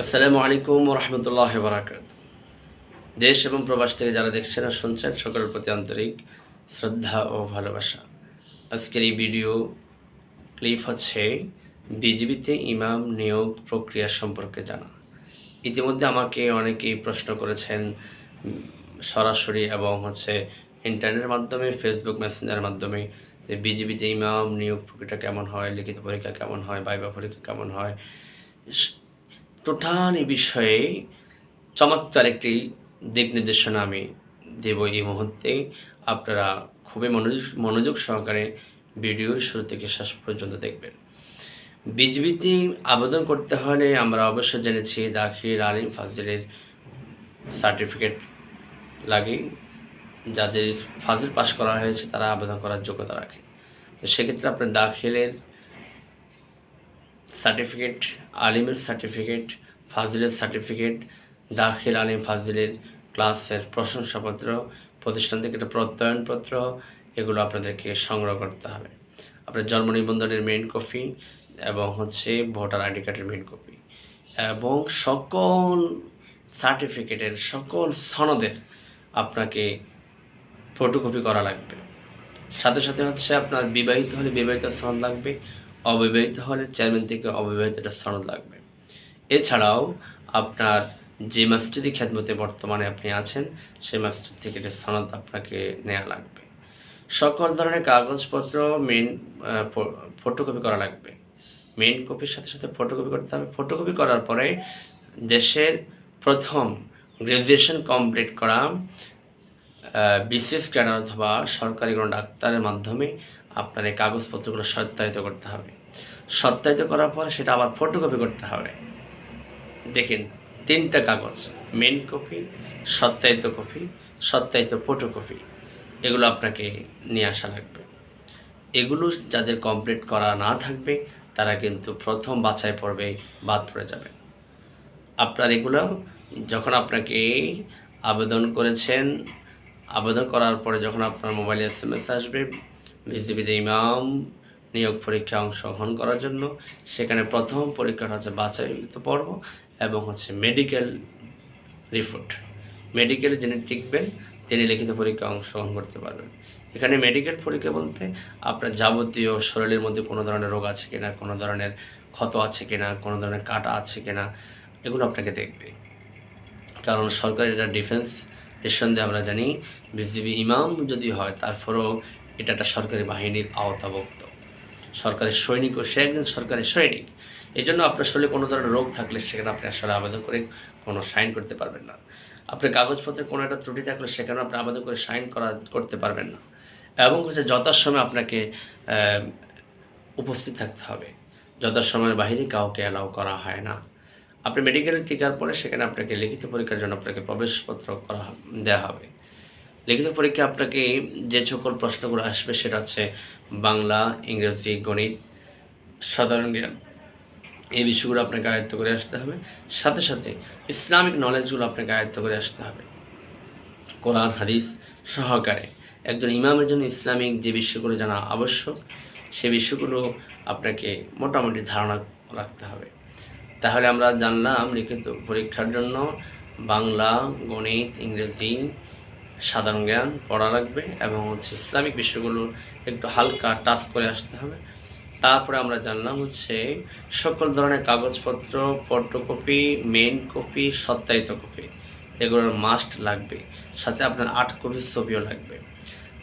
আসসালামু আলাইকুম রহমতুল্লাহ বারাকাত দেশ এবং প্রবাস থেকে যারা দেখছেন আর শুনছেন, সকলের প্রতি আন্তরিক শ্রদ্ধা ও ভালোবাসা। আজকের এই ভিডিও ক্লিপ হচ্ছে বিজিবিতে ইমাম নিয়োগ প্রক্রিয়া সম্পর্কে জানা। ইতিমধ্যে আমাকে অনেকেই প্রশ্ন করেছেন, সরাসরি এবং হচ্ছে ইন্টারনেটের মাধ্যমে, ফেসবুক মেসেঞ্জারের মাধ্যমে, যে বিজিবিতে ইমাম নিয়োগ প্রক্রিয়াটা কেমন হয়, লিখিত পরীক্ষা কেমন হয় বাইবা পরীক্ষা কেমন হয় টোটাল এই বিষয়ে চমৎকার একটি দিক নির্দেশনা আমি দেব এই মুহূর্তে। আপনারা খুবই মনোযোগ মনোযোগ সহকারে ভিডিওর শুরু থেকে শেষ পর্যন্ত দেখবেন। বিজবিতে আবেদন করতে হলে আমরা অবশ্য জেনেছি দাখিল আলিম ফাজিলের সার্টিফিকেট লাগে, যাদের ফাজিল পাশ করা হয়েছে তারা আবেদন করার যোগ্যতা রাখে। তো সেক্ষেত্রে আপনার দাখিলের সার্টিফিকেট আলিমের সার্টিফিকেট ফাজিলের সার্টিফিকেট দাখিল আলিম ফাজিলের ক্লাসের প্রশংসাপত্র, প্রতিষ্ঠান থেকে একটা প্রত্যয়নপত্র, এগুলো আপনাদেরকে সংগ্রহ করতে হবে। আপনার জন্ম নিবন্ধনের মেইন কপি এবং হচ্ছে ভোটার আইডি কার্ডের মেইন কপি এবং সকল সার্টিফিকেটের সকল সনদের আপনাকে ফটোকপি করা লাগবে। সাথে সাথে হচ্ছে আপনার বিবাহিত হলে বিবাহিত সনদ লাগবে। অবিবাহিত হলে চেয়ারম্যান থেকে অবিবাহিত একটা সনদ লাগবে। এছাড়াও আপনার যে মাস্টারি খ্যাতমতে বর্তমানে আপনি আছেন, সেই মাস্টার থেকে একটা সনদ আপনাকে নেওয়া লাগবে। সকল ধরনের কাগজপত্র মেন ফটোকপি করা লাগবে। মেইন কপির সাথে সাথে ফটোকপি করতে হবে। ফটোকপি করার পরে দেশের প্রথম গ্র্যাজুয়েশন কমপ্লিট করা বিসিএস ক্যাডার অথবা সরকারি কোনো ডাক্তারের মাধ্যমে আপনার এই কাগজপত্রগুলো সত্যায়িত করতে হবে। সত্যায়িত করার পর সেটা আবার ফটোকপি করতে হবে। দেখেন, তিনটা কাগজ মেন কপি সত্যায়িত কপি সত্যায়িত ফটোকপি এগুলো আপনাকে নিয়ে আসা লাগবে। এগুলো যাদের কমপ্লিট করা না থাকবে, তারা কিন্তু প্রথম বাছাই পর্বে বাদ পড়ে যাবে। আপনার এগুলো যখন আপনাকে আবেদন করেছেন আবেদন করার পরে যখন আপনার মোবাইলে এস এম এস আসবে বিজিবিতে ইমাম নিয়োগ পরীক্ষা অংশগ্রহণ করার জন্য, সেখানে প্রথম পরীক্ষাটা হচ্ছে বাছাইকৃত পর্ব এবং হচ্ছে মেডিকেল রিপোর্ট মেডিকেলে যিনি টিকবেন, তিনি লিখিত পরীক্ষা অংশগ্রহণ করতে পারবেন। এখানে মেডিকেল পরীক্ষা বলতে আপনার যাবতীয় শরীরের মধ্যে কোনো ধরনের রোগ আছে কিনা, কোনো ধরনের ক্ষত আছে কিনা, কোনো ধরনের কাটা আছে কিনা, এগুলো আপনাকে দেখবে। কারণ সরকার এটা ডিফেন্স নিঃসন্দেহে আমরা জানি বিজিবি ইমাম যদি হয়, তারপরেও এটা একটা সরকারি বাহিনীর আওতাভুক্ত। সরকারের সৈনিক ও সে একজন সরকারি সৈনিক। এই জন্য আপনার শরীরে কোনো ধরনের রোগ থাকলে সেখানে আপনি আসলে আবেদন করে কোনো সাইন করতে পারবেন না। আপনার কাগজপত্রে কোনো একটা ত্রুটি থাকলে সেখানে আপনি আবেদন করে সাইন করা, করতে পারবেন না। এবং হচ্ছে যথাসময়ে আপনাকে উপস্থিত থাকতে হবে। যথাসময়ের বাইরে কাউকে অ্যালাউ করা হয় না। আপনি মেডিকেল টিকার পরে সেখানে আপনাকে লিখিত পরীক্ষার জন্য আপনাকে প্রবেশপত্র করা দেওয়া হবে। লিখিত পরীক্ষা আপনাকে যে সকল প্রশ্নগুলো আসবে সেটা হচ্ছে বাংলা, ইংরেজি, গণিত, সাধারণ জ্ঞান। এই বিষয়গুলো আপনাকে আয়ত্ত করে আসতে হবে। সাথে সাথে ইসলামিক নলেজগুলো আপনাকে আয়ত্ত করে আসতে হবে। কোরআন, হাদিস সহকারে একজন ইমামের জন্য ইসলামিক যে বিষয়গুলো জানা আবশ্যক, সে বিষয়গুলো আপনাকে মোটামুটি ধারণা রাখতে হবে। তাহলে আমরা জানলাম লিখিত পরীক্ষার জন্য বাংলা, গণিত, ইংরেজি, সাধারণ জ্ঞান পড়া লাগবে এবং হচ্ছে ইসলামিক বিষয়গুলো একটু হালকা টাচ করে আসতে হবে। তারপরে আমরা জানলাম হচ্ছে সকল ধরনের কাগজপত্র, ফটোকপি মেন কপি সত্যায়িত কপি এগুলোর মাস্ট লাগবে। সাথে আপনার আট কপির ছবিও লাগবে।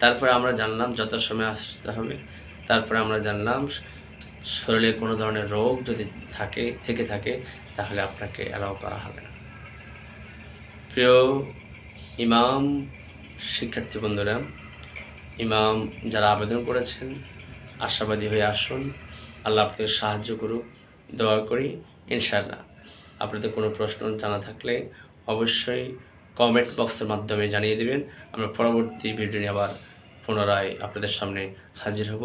তারপরে আমরা জানলাম যত সময় আসতে হবে। তারপরে আমরা জানলাম শরীরে কোনো ধরনের রোগ যদি থাকে, থেকে থাকে, তাহলে আপনাকে অ্যালাউ করা হবে না। প্রিয় ইমাম, শিক্ষার্থী বন্ধুরা, ইমাম যারা আবেদন করেছেন, আশাবাদী হয়ে আসুন। আল্লাহ আপনাদের সাহায্য করুক, দোয়া করি, ইনশাআল্লাহ। আপনাদের কোনো প্রশ্ন জানা থাকলে অবশ্যই কমেন্ট বক্সের মাধ্যমে জানিয়ে দেবেন। আমরা পরবর্তী ভিডিও নিয়ে আবার পুনরায় আপনাদের সামনে হাজির হব।